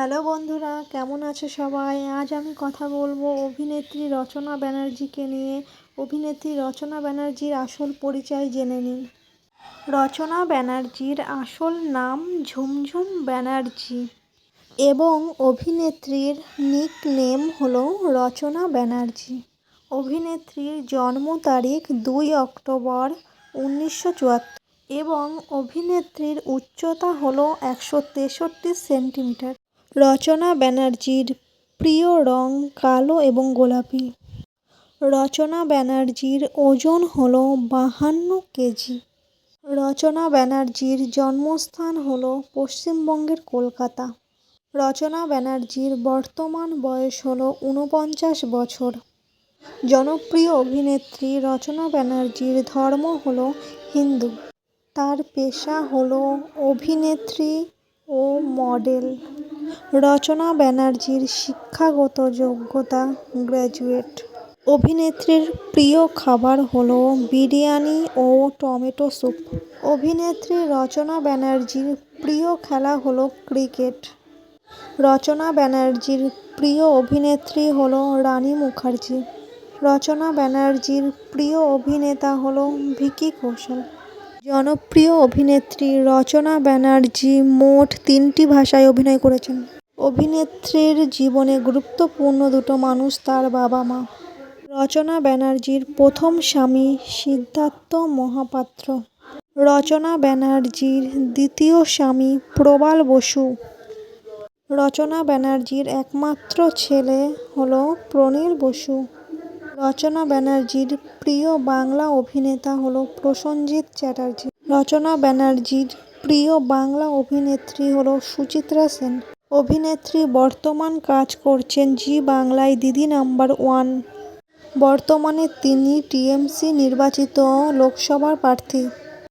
Hello বন্ধুরা, কেমন আছো সবাই? আজ আমি কথা বলব অভিনেত্রী রচনা ব্যানার্জিকে নিয়ে। অভিনেত্রী রচনা ব্যানার্জির আসল পরিচয় জেনে নিন রচনা ব্যানার্জির আসল নাম ঝুমঝুম ব্যানার্জি এবং অভিনেত্রীর নিক নেম হল রচনা ব্যানার্জি। অভিনেত্রীর জন্ম তারিখ দুই অক্টোবর উনিশশো চুয়াত্তর এবং অভিনেত্রীর উচ্চতা হলো একশো তেষট্টি সেন্টিমিটার। রচনা ব্যানার্জির প্রিয় রং কালো এবং গোলাপি। রচনা ব্যানার্জির ওজন হল বাহান্ন কেজি। রচনা ব্যানার্জির জন্মস্থান হল পশ্চিমবঙ্গের কলকাতা। রচনা ব্যানার্জির বর্তমান বয়স হল ঊনপঞ্চাশ বছর। জনপ্রিয় অভিনেত্রী রচনা ব্যানার্জির ধর্ম হল হিন্দু। তার পেশা হল অভিনেত্রী ও মডেল। রচনা ব্যানার্জির শিক্ষাগত যোগ্যতা গ্র্যাজুয়েট। অভিনেত্রীর প্রিয় খাবার হলো বিরিয়ানি ও টমেটো স্যুপ। অভিনেত্রী রচনা ব্যানার্জির প্রিয় খেলা হলো ক্রিকেট। রচনা ব্যানার্জির প্রিয় অভিনেত্রী হলো রানী মুখার্জি। রচনা ব্যানার্জির প্রিয় অভিনেতা হলো ভিকি কৌশল। জনপ্রিয় অভিনেত্রী রচনা ব্যানার্জি মোট তিনটি ভাষায় অভিনয় করেছেন। অভিনেত্রীর জীবনে গুরুত্বপূর্ণ দুটো মানুষ তার বাবা মা। রচনা ব্যানার্জির প্রথম স্বামী সিদ্ধার্থ মহাপাত্র। রচনা ব্যানার্জির দ্বিতীয় স্বামী প্রবাল বসু। রচনা ব্যানার্জির একমাত্র ছেলে হলো প্রণীল বসু। রচনা ব্যানার্জির প্রিয় বাংলা অভিনেতা হল প্রসেনজিৎ চ্যাটার্জি। রচনা ব্যানার্জির প্রিয় বাংলা অভিনেত্রী হল সুচিত্রা সেন। অভিনেত্রী বর্তমান কাজ করছেন জি বাংলায় দিদি নাম্বার ওয়ান। বর্তমানে তিনি টিএমসি নির্বাচিত লোকসভার প্রার্থী।